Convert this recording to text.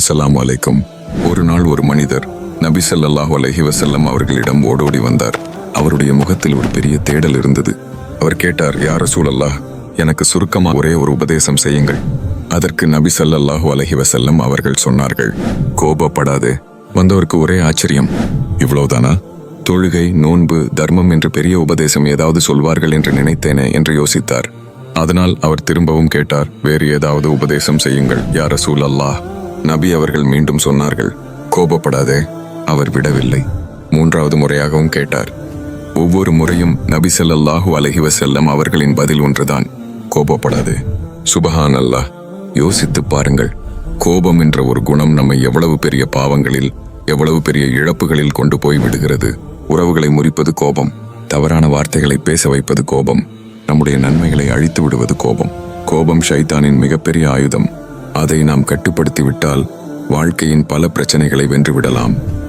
அஸ்லாம் வலைக்கும் ஒரு நாள் ஒரு மனிதர் நபி சல்லாஹ் அலஹி வசல்லம் அவர்களிடம் ஓடோடி வந்தார். அவருடைய முகத்தில் ஒரு பெரிய தேடல் இருந்தது. அவர் கேட்டார் யார் சூழல்லா எனக்கு சுருக்கமாக ஒரே ஒரு உபதேசம் செய்யுங்கள். அதற்கு நபி ஸல்லல்லாஹு அலஹி வசல்லம் அவர்கள் சொன்னார்கள் கோபப்படாதே வந்தவருக்கு ஒரே ஆச்சரியம். இவ்வளவுதானா? தொழுகை நோன்பு தர்மம் என்று பெரிய உபதேசம் ஏதாவது சொல்வார்கள் என்று நினைத்தேனே என்று யோசித்தார். அதனால் அவர் திரும்பவும் கேட்டார் வேறு ஏதாவது உபதேசம் செய்யுங்கள் யார சூழல்லா அல்லாஹ் நபி அவர்கள் மீண்டும் சொன்னார்கள் கோபப்படாதே அவர் விடவில்லை. மூன்றாவது முறையாகவும் கேட்டார் ஒவ்வொரு முறையும் நபி செல்லல்லாஹு அலைஹி செல்லம் அவர்களின் பதில் ஒன்றுதான். கோபப்படாதே. சுபஹான் அல்லாஹ் யோசித்துப் பாருங்கள் கோபம் என்ற ஒரு குணம் நம்மை எவ்வளவு பெரிய பாவங்களில் எவ்வளவு பெரிய இழப்புகளில் கொண்டு போய் விடுகிறது. உறவுகளை முறிப்பது கோபம் தவறான வார்த்தைகளை பேச வைப்பது கோபம் நம்முடைய நன்மைகளை அழித்து விடுவது கோபம். கோபம் ஷைத்தானின் மிகப்பெரிய ஆயுதம். அதை நாம் கட்டுப்படுத்திவிட்டால் வாழ்க்கையின் பல பிரச்சனைகளை வென்று விடலாம்